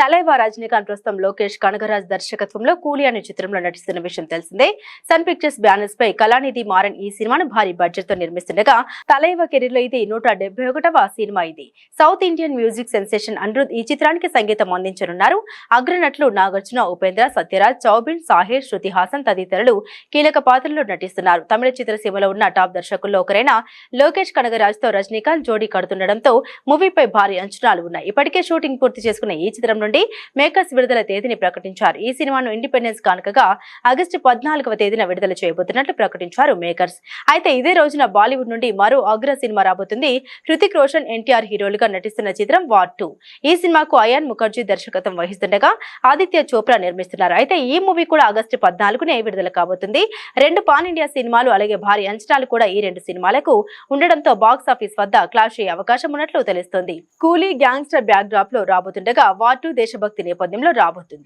తలైవా రజనీకాంత్ ప్రస్తుతం లోకేష్ కనగరాజ్ దర్శకత్వంలో కూలి అనే చిత్రంలో నటిస్తున్న విషయం తెలిసిందే. సన్ పిక్చర్స్ బ్యానర్స్ పై కళానిధి మారన్ ఈ సినిమాను భారీ బడ్జెట్తో నిర్మిస్తుండగా తలైవా కెరీర్లో ఇది నూట ఒకటవ సినిమా ఇది. South Indian music sensation Anirudh ఈ చిత్రానికి సంగీతం అందించనున్నారు. అగ్రనటులు నాగార్జున ఉపేంద్ర సత్యరాజ్ చౌబిన్ సాహిర్ శృతి హాసన్ తదితరులు కీలక పాత్రల్లో నటిస్తున్నారు. తమిళ చిత్రసీమలో ఉన్న టాప్ దర్శకుల్లో ఒకరైన లోకేష్ కనగరాజ్తో రజనీకాంత్ జోడీ కడుతుండటంతో మూవీపై భారీ అంచనాలు ఉన్నాయి. ఇప్పటికే షూటింగ్ పూర్తి చేసుకున్న ఈ చిత్రంలో నుండి మేకర్స్ విడుదల తేదీని ప్రకటించారు. ఈ సినిమాను ఇండిపెండెన్స్ కానుకగా ఆగస్టు పద్నాలుగవ తేదీన విడుదల చేయబోతున్నట్లు ప్రకటించారు మేకర్స్. అయితే ఇదే రోజున బాలీవుడ్ నుండి మరో అగ్ర సినిమా రాబోతుంది. హృతిక్ రోషన్ ఎన్టీఆర్ హీరోలుగా నటిస్తున్న చిత్రం వార్ టూ. ఈ సినిమాకు అయాన్ ముఖర్జీ దర్శకత్వం వహిస్తుండగా ఆదిత్య చోప్రా నిర్మిస్తున్నారు. అయితే ఈ మూవీ కూడా ఆగస్టు పద్నాలుగునే విడుదల కాబోతుంది. రెండు పాన్ ఇండియా సినిమాలు అలాగే భారీ అంచనాలు కూడా ఈ రెండు సినిమాలకు ఉండడంతో బాక్స్ ఆఫీస్ వద్ద క్లాష్ అయ్యే అవకాశం ఉన్నట్లు తెలుస్తోంది. కూలీ గ్యాంగ్స్టర్ బ్యాక్ డ్రాప్లో రాబోతుండగా వార్ టూ దేశభక్తి నేపథ్యంలో రాబోతుంది.